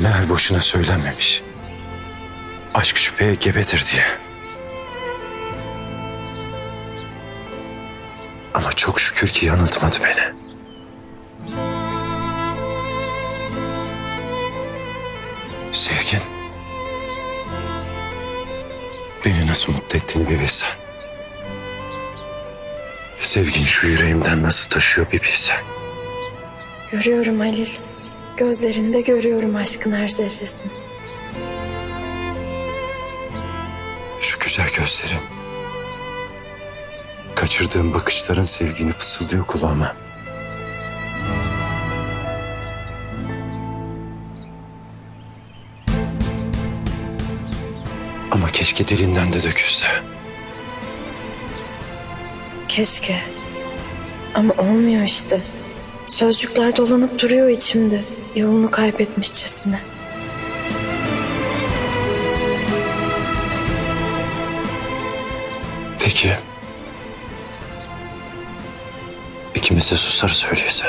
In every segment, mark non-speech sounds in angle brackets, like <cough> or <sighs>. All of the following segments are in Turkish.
Meğer boşuna söylenmemiş. Aşk şüpheye gebedir diye. Ama çok şükür ki yanıltmadı beni. Sevgin. Beni nasıl mutlu ettiğini bir bilsen. Sevgin şu yüreğimden nasıl taşıyor bir bilsen. Görüyorum Halil. Gözlerinde görüyorum aşkın her zerresini. Şu güzel gözlerin. Kaçırdığım bakışların sevgini fısıldıyor kulağıma. Ama keşke dilinden de dökülse. Keşke. Ama olmuyor işte. Sözcükler dolanıp duruyor içimde. Yolunu kaybetmişçesine. Peki. İkimiz de susarız öyleyse.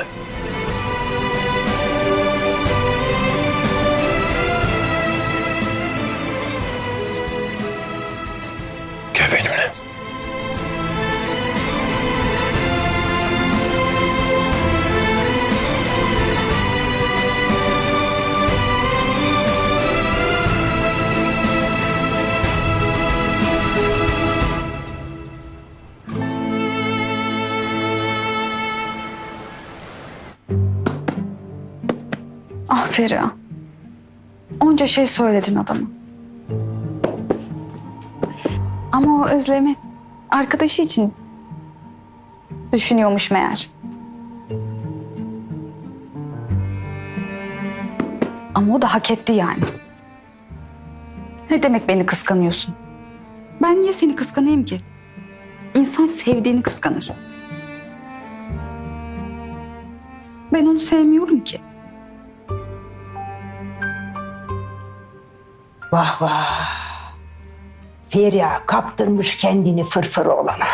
Ah Feriha. Onca şey söyledin adama. Ama o özlemi arkadaşı için düşünüyormuş meğer. Ama o da hak etti yani. Ne demek beni kıskanıyorsun? Ben niye seni kıskanayım ki? İnsan sevdiğini kıskanır. Ben onu sevmiyorum ki. Vah vah. Feriha kaptırmış kendini fırfır olana.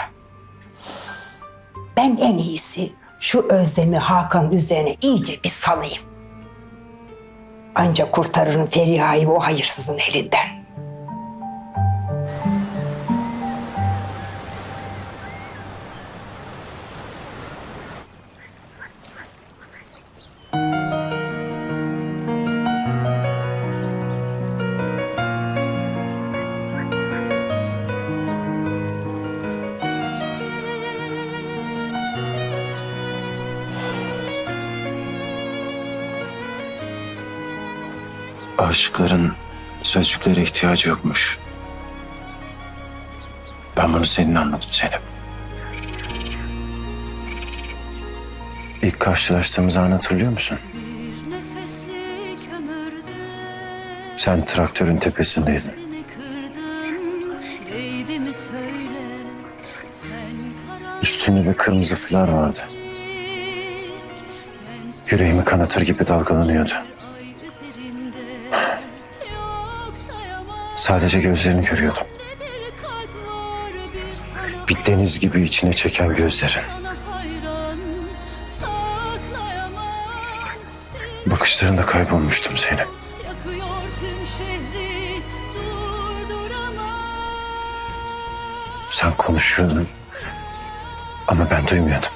Ben en iyisi şu özlemi Hakan üzerine iyice bir salayım. Ancak kurtarırım Feriha'yı o hayırsızın elinden. Aşıkların sözcüklere ihtiyacı yokmuş. Ben bunu senin anladım Zeynep. İlk karşılaştığımız anı hatırlıyor musun? Sen traktörün tepesindeydin. Üstünde bir kırmızı fular vardı. Yüreğimi kanatır gibi dalgalanıyordu. Sadece gözlerini görüyordum. bir deniz gibi içine çeken gözlerin. Bakışlarında kaybolmuştum durduramam Sen konuşuyordun. Ama ben duymuyordum.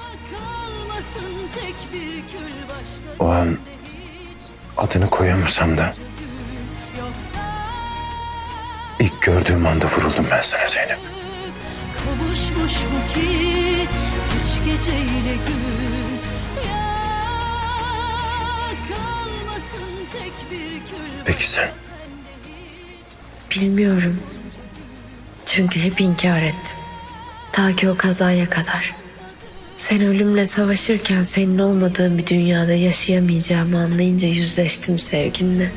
O an adını koyamasam da ilk gördüğüm anda vuruldum ben sana Zeynep. Kavuşmuş mu ki hiç geceyle gün Ya kalmasın tek bir kül Peki sen? Bilmiyorum. Çünkü hep inkar ettim. Ta ki o kazaya kadar. Sen ölümle savaşırken senin olmadığın bir dünyada yaşayamayacağımı anlayınca yüzleştim sevginle.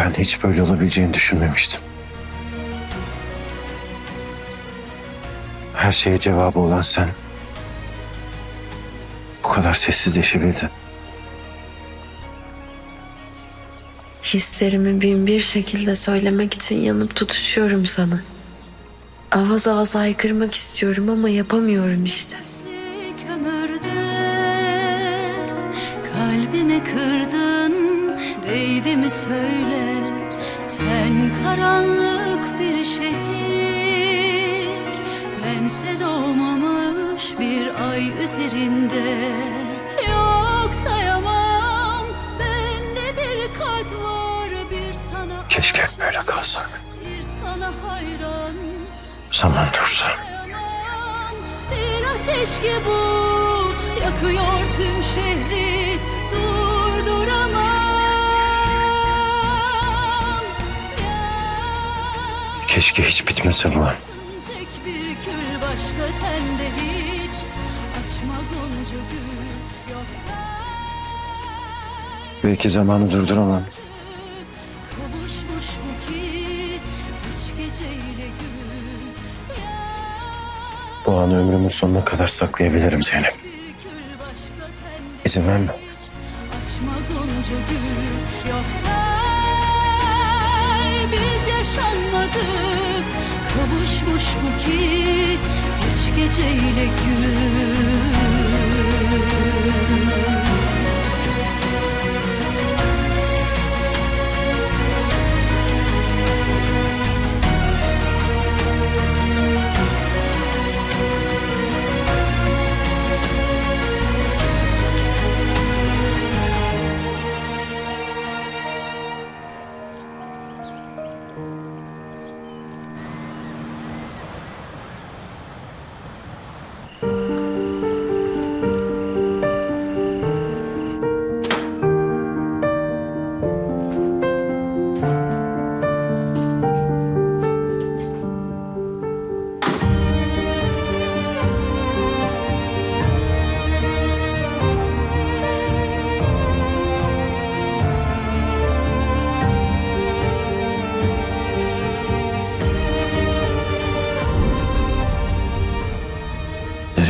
Ben hiç böyle olabileceğini düşünmemiştim. Her şeye cevabı olan sen bu kadar sessizleşebildin. Hislerimi bin bir şekilde söylemek için yanıp tutuşuyorum sana. Avaz avaz haykırmak istiyorum ama yapamıyorum işte. kömürde Kalbimi kırdın değdi mi söyle Sen karanlık bir şehir Bense doğmamış bir ay üzerinde Yok sayamam bende bir kalp var bir sana Keşke aşık, böyle kalsak. Bir sana hayran Zaman dursa. Bir ateş ki bu yakıyor tüm şehri durduramam. Keşke hiç bitmese bu. Tek Belki zamanı durduramam. Bu anı ömrümün sonuna kadar saklayabilirim Zeynep. İzin verme. Açma gonca gül Kavuşmuş mu ki hiç geceyle gün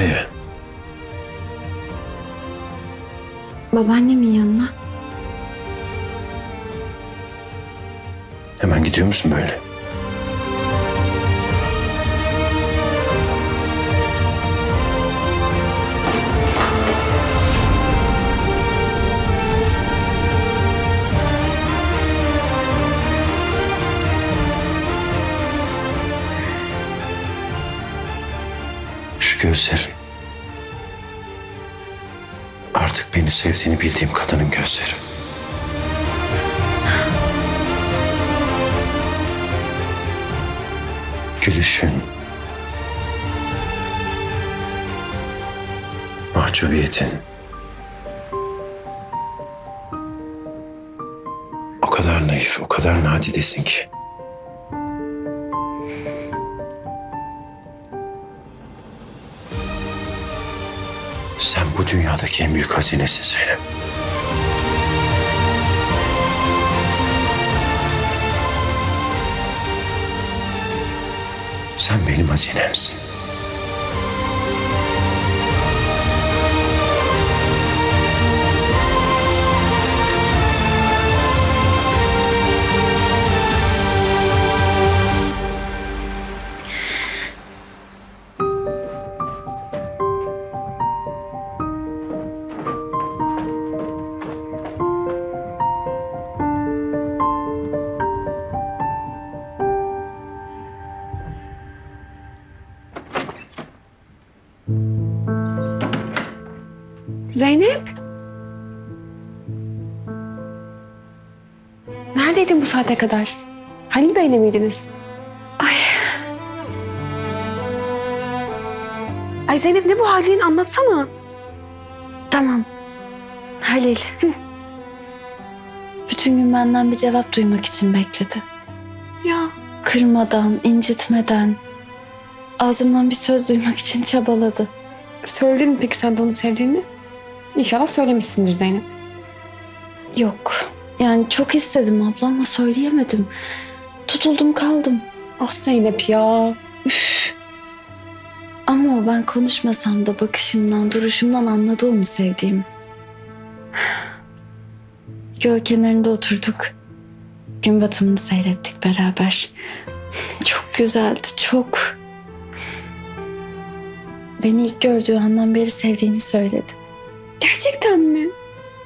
Nereye? Babaannemin yanına. Hemen gidiyor musun böyle? Gözlerin. Artık beni sevdiğini bildiğim kadının gözleri. Gülüşün. Mahcubiyetin. O kadar naif, o kadar nadidesin ki. Dünyadaki en büyük hazinesin Zeynep. Sen benim hazinemsin. Zeynep. Neredeydin bu saate kadar? Halil Bey'le miydiniz? Ay. Ay Zeynep ne bu halin anlatsana. Tamam. Halil. Bütün gün benden bir cevap duymak için bekledi. Ya Kırmadan, incitmeden, ağzımdan bir söz duymak için çabaladı. söyledin mi peki sen de onu sevdiğini? İnşallah söylemişsindir Zeynep. Yok. Yani çok istedim abla ama söyleyemedim. Tutuldum kaldım. Ah Zeynep ya. Üf. Ama ben konuşmasam da bakışımdan, duruşumdan anladı onu sevdiğimi. Göl kenarında oturduk. Gün batımını seyrettik beraber. Çok güzeldi, çok. Beni ilk gördüğü andan beri sevdiğini söyledi. Gerçekten mi?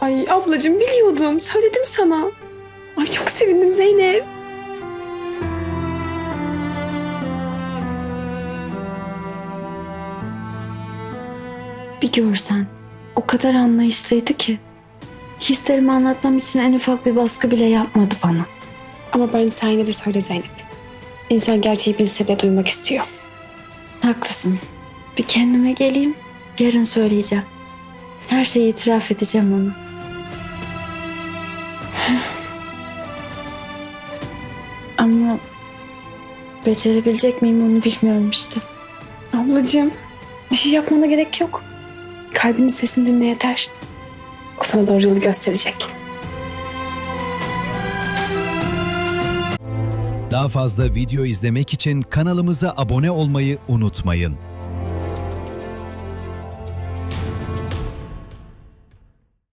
Ay ablacığım biliyordum. Söyledim sana. Ay çok sevindim Zeynep. Bir görsen o kadar anlayışlıydı ki. Hislerimi anlatmam için en ufak bir baskı bile yapmadı bana. Ama ben sen yine de söyle Zeynep. İnsan gerçeği bilse bile duymak istiyor. Haklısın. Bir kendime geleyim. Yarın söyleyeceğim. Her şeyi itiraf edeceğim ona. <sighs> Ama becerebilecek miyim onu bilmiyorum işte. Ablacığım bir şey yapmana gerek yok. Kalbinin sesini dinle yeter. O sana doğru yolu gösterecek. Daha fazla video izlemek için kanalımıza abone olmayı unutmayın.